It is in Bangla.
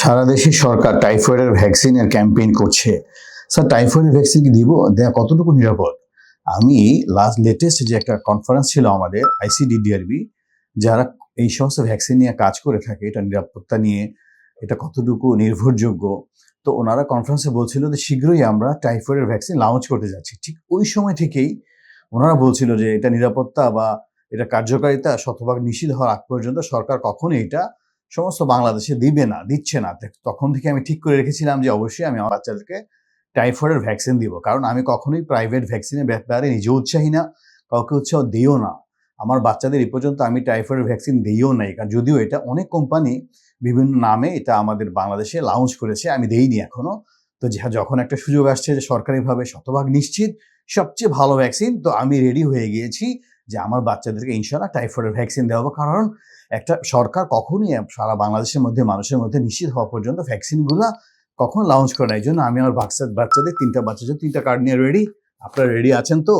সারা দেশে সরকার টাইফয়েডের ভ্যাকসিনের ক্যাম্পেইন করছে। স্যার, টাইফয়েডের ভ্যাকসিন কি দিব? দেয়া কতটুকু নিরাপদ? আমি লাস্ট লেটেস্ট যে একটা কনফারেন্স ছিল আমাদের আইসিডিডিআরবি যারা এই সমস্ত ভ্যাকসিন নিয়ে কাজ করে থাকে, এটা নিরাপত্তা নিয়ে, এটা কতটুকু নির্ভরযোগ্য? তো ওনারা কনফারেন্সে বলছিল যে শীঘ্রই আমরা টাইফয়েডের ভ্যাকসিন লঞ্চ করতে যাচ্ছি। ঠিক ওই সময় থেকেই ওনারা বলছিল যে এটা নিরাপত্তা বা এটা কার্যকারিতা শতভাগ নিষিদ্ধ হওয়ার আগ পর্যন্ত সরকার কখনোই এটা সমস্ত বাংলাদেশে দিবে না, দিচ্ছে না। তখন থেকে আমি ঠিক করে রেখেছিলাম যে অবশ্যই আমি আমার বাচ্চাদেরকে টাইফয়েডের ভ্যাকসিন দিব। কারণ আমি কখনোই প্রাইভেট ভ্যাকসিনের ব্যাপারে নিজে উৎসাহী না, কাউকে উৎসাহ দিও না। আমার বাচ্চাদের এ পর্যন্ত আমি টাইফয়েডের ভ্যাকসিন দিইও নাই। কারণ যদিও এটা অনেক কোম্পানি বিভিন্ন নামে এটা আমাদের বাংলাদেশে লঞ্চ করেছে, আমি দেইনি এখনও তো যখন একটা সুযোগ আসছে যে সরকারিভাবে শতভাগ নিশ্চিত, সবচেয়ে ভালো ভ্যাকসিন তো আমি রেডি হয়ে গিয়েছি। যে আমার বাচ্চাদেরকে ইনশাল্লাহ টাইফয়েডের ভ্যাকসিন দেওয়া হবে কারণ একটা সরকার কখনই সারা বাংলাদেশের মধ্যে মানুষের মধ্যে নিশ্চিত হওয়া পর্যন্ত ভ্যাকসিনগুলো কখনো লঞ্চ করে না। এই জন্য আমি আমার বাচ্চা বাচ্চাদের তিনটা বাচ্চাদের তিনটা কার্ড নিয়ে রেডি আপনারা রেডি আছেন তো?